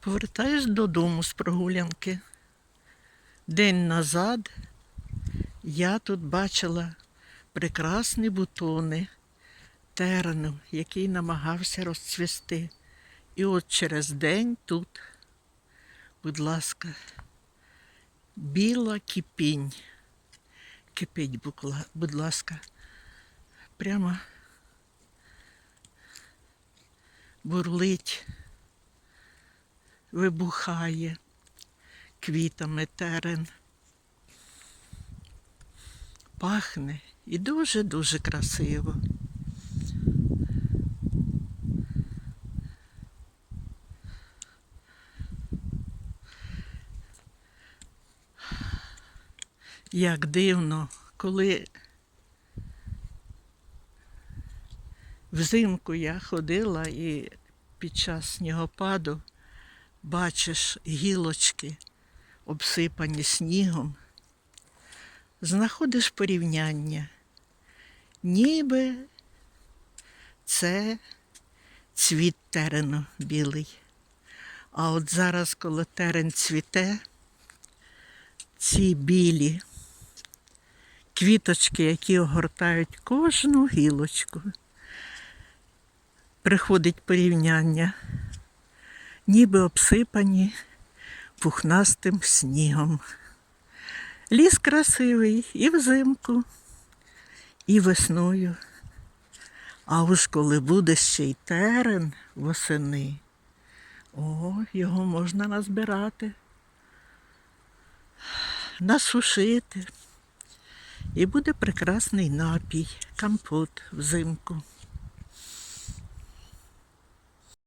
Повертаюсь додому з прогулянки. День назад я тут бачила прекрасні бутони терену, який намагався розцвісти. І от через день тут, будь ласка, біла кипінь. Кипить, будь ласка. Прямо бурлить, вибухає квітами терен. Пахне і дуже-дуже красиво. Як дивно, коли взимку я ходила і під час снігопаду бачиш гілочки, обсипані снігом, знаходиш порівняння, ніби це цвіт терену білий. А от зараз, коли терен цвіте, ці білі квіточки, які огортають кожну гілочку, приходить порівняння, ніби обсипані пухнастим снігом. Ліс красивий і взимку, і весною. А уж коли буде ще й терен восени, о, його можна назбирати, насушити. І буде прекрасний напій, компот взимку.